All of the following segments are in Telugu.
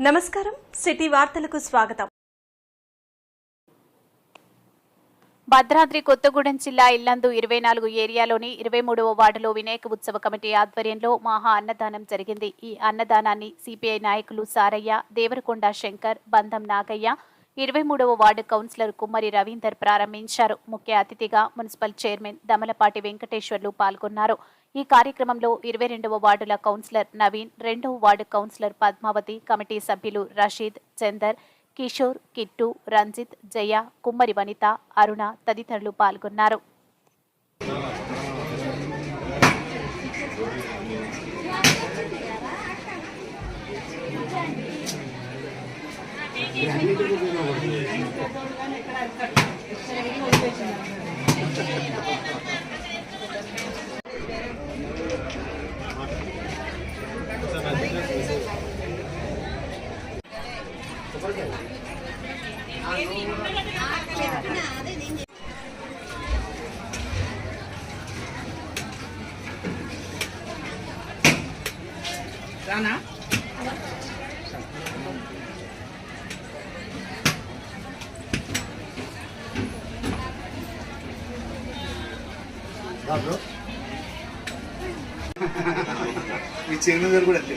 నమస్కారం. సిటీ వార్తలకు స్వాగతం. భద్రాద్రి కొత్తగూడెం జిల్లా ఇల్లందు ఇరవై నాలుగు ఏరియాలోని ఇరవై మూడవ వార్డులో వినాయక ఉత్సవ కమిటీ ఆధ్వర్యంలో మహా అన్నదానం జరిగింది. ఈ అన్నదానాన్ని సిపిఐ నాయకులు సారయ్య దేవరకొండ శంకర్ బంధం నాగయ్య ఇరవై మూడవ వార్డు కౌన్సిలర్ కుమ్మరి రవీందర్ ప్రారంభించారు. ముఖ్య అతిథిగా మున్సిపల్ చైర్మన్ దమలపాటి వెంకటేశ్వర్లు పాల్గొన్నారు. ఈ కార్యక్రమంలో ఇరవై రెండవ వార్డుల కౌన్సిలర్ నవీన్ రెండవ వార్డు కౌన్సిలర్ పద్మావతి కమిటీ సభ్యులు రషీద్ చందర్ కిషోర్ కిట్టు రంజిత్ జయ కుమ్మరి వనిత అరుణ తదితరులు పాల్గొన్నారు. బ్రో. మీ చైర్మన్ కూడా అంతే.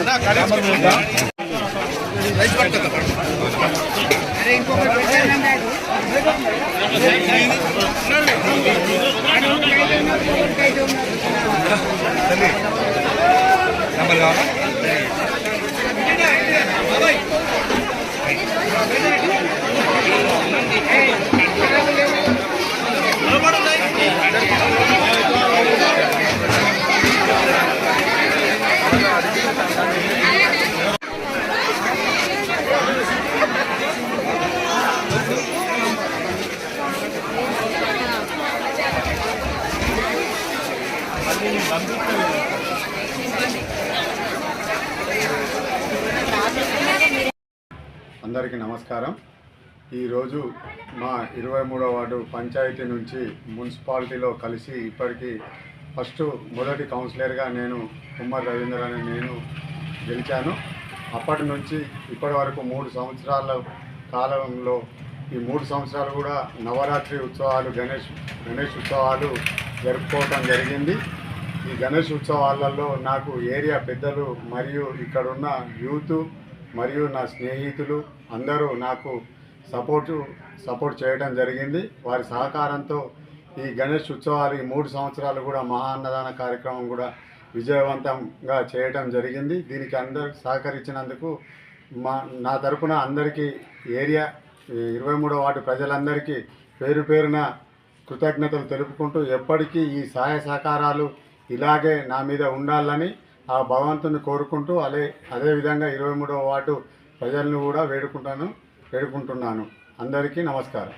రా, బయట రా. ఇటు చూడండి కావాలా? అందరికీ నమస్కారం. ఈరోజు మా ఇరవై మూడో వార్డు పంచాయతీ నుంచి మున్సిపాలిటీలో కలిసి ఇప్పటికీ ఫస్ట్ మొదటి కౌన్సిలర్గా నేను కుమార్ రవీంద్ర అని నేను గెలిచాను. అప్పటి నుంచి ఇప్పటి వరకు మూడు సంవత్సరాల కాలంలో ఈ మూడు సంవత్సరాలు కూడా నవరాత్రి ఉత్సవాలు గణేష్ గణేష్ ఉత్సవాలు జరుపుకోవటం జరిగింది. ఈ గణేష్ ఉత్సవాలలో నాకు ఏరియా పెద్దలు మరియు ఇక్కడున్న యూత్ మరియు నా స్నేహితులు అందరూ నాకు సపోర్టు సపోర్ట్ చేయడం జరిగింది. వారి సహకారంతో ఈ గణేష్ ఉత్సవాలు ఈ మూడు సంవత్సరాలు కూడా మహా అన్నదాన కార్యక్రమం కూడా విజయవంతంగా చేయడం జరిగింది. దీనికి అందరు సహకరించినందుకు మా నా తరపున అందరికీ ఏరియా ఇరవై మూడో వార్డు ప్రజలందరికీ పేరు పేరున కృతజ్ఞతలు తెలుపుకుంటూ ఎప్పటికీ ఈ సహాయ సహకారాలు ఇలాగే నా మీద ఉండాలని ఆ భగవంతుని కోరుకుంటూ అదే అదేవిధంగా ఇరవై మూడవ వార్డు ప్రజలను కూడా వేడుకుంటాను వేడుకుంటున్నాను. అందరికీ నమస్కారం.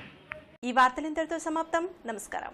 ఈ వార్తలు ఇంతటితో సమాప్తం. నమస్కారం.